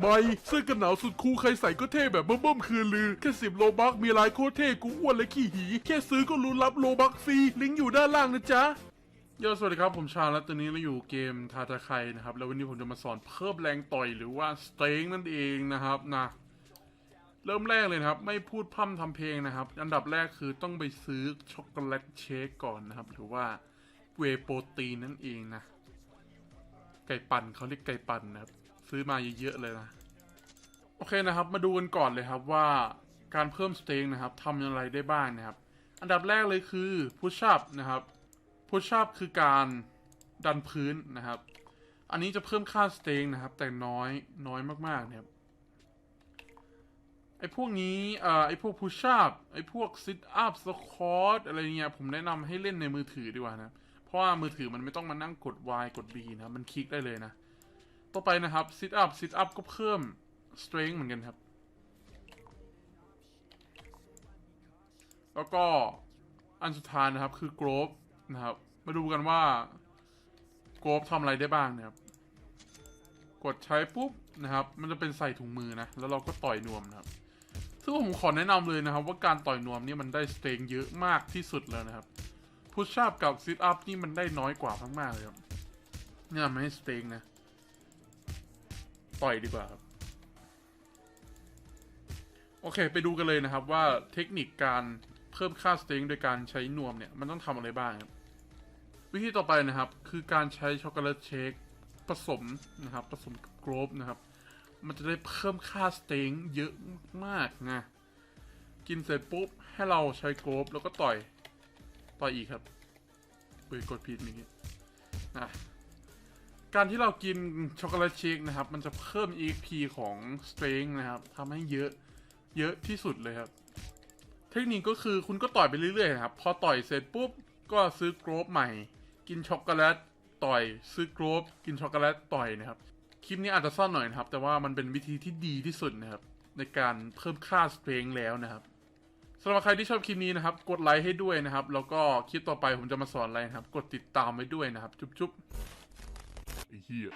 ไม่เสื้อกันหนาวสุดคูลใครใส่ก็เท่แบบเบิ่มๆคือลือ แค่สิบโลบักมีลายโคตรเท่กูอ้วนและขี้หี แค่ซื้อก็รู้รับโลบักฟรีลิงก์อยู่ด้านล่างนะจ๊ะโยสวัสดีครับ ผมชาและตอนนี้เราอยู่เกมทาตาไคนะครับ แล้ววันนี้ผมจะมาสอนเพิ่มแรงต่อยหรือว่าสเต็งนั่นเองนะครับนะเริ่มแรกเลยครับ ไม่พูดพร่ำทำเพลงนะครับ อันดับแรกคือต้องไปซื้อช็อกโกแลตเชคก่อนนะครับ หรือว่าเวโปรตีนนั่นเองนะ ไก่ปั่นเขาเรียกไก่ปั่นนะครับ ซื้อมาเยอะๆเลยนะ โอเคนะครับ มาดูกันก่อนเลยครับว่าการเพิ่มสเต็งนะครับทำอย่างไรได้บ้างนะครับ อันดับแรกเลยคือพุชอัพนะครับพุชอัพคือการดันพื้นนะครับ อันนี้จะเพิ่มค่าสเต็งนะครับ แต่น้อยน้อยมากๆนะครับไอ้พวกนี้อ่ไอ้พวกพุชอัพไอ้พวกซิทอัพสควอตอะไรเงี้ยผมแนะนำให้เล่นในมือถือดีกว่านะ เพราะว่ามือถือมันไม่ต้องมานั่งกด Y กด B นะ มันคลิกได้เลยนะ ต่อไปนะครับซิทอัพซิทอัพก็เพิ่ม strength เหมือนกันครับ แล้วก็อันสุดท้ายนะครับคือ growth นะครับ มาดูกันว่า growth ทำอะไรได้บ้างนะครับ กดใช้ปุ๊บนะครับ มันจะเป็นใส่ถุงมือนะ แล้วเราก็ต่อยนวมนะครับ ซึ่งผมขอแนะนำเลยนะครับ ว่าการต่อยนวมนี่มันได้สเตงเยอะมากที่สุดเลยนะครับพุชอัพกับซิทอัพนี่มันได้น้อยกว่ามากๆเลยครับเนี่ยไม่ให้สเตงนะ ต่อยดีกว่าครับ โอเค ไปดูกันเลยนะครับว่าเทคนิคการเพิ่มค่าสเต็งโดยการใช้นวมเนี่ย มันต้องทำอะไรบ้างครับ วิธีต่อไปนะครับ คือการใช้ช็อกโกแลตเชคผสมนะครับผสมกับโกรบนะครับ มันจะได้เพิ่มค่าสเต็งเยอะมากๆนะกินเสร็จปุ๊บ ให้เราใช้โกรบแล้วก็ต่อย ต่อยอีกครับเปิดกดผิดมื่อกี้นะ การที่เรากินช็อกโกแลตเชคนะครับ มันจะเพิ่ม EP ของ strength นะครับทำให้เยอะเยอะที่สุดเลยครับ เทคนิคก็คือคุณก็ต่อยไปเรื่อยๆนะครับ พอต่อยเสร็จปุ๊บ ก็ซื้อกรอบใหม่ กินช็อกโกแลตต่อยซื้อกรอบกินช็อกโกแลตต่อยนะครับ คลิปนี้อาจจะสั้นหน่อยนะครับ แต่ว่ามันเป็นวิธีที่ดีที่สุดนะครับ ในการเพิ่มค่าสเตรงแล้วนะครับสำหรับใครที่ชอบคลิปนี้นะครับ กดไลค์ให้ด้วยนะครับ แล้วก็คลิปต่อไปผมจะมาสอนอะไรนะครับ กดติดตามไว้ด้วยนะครับ จุ๊บๆ ไอ้เหี้ย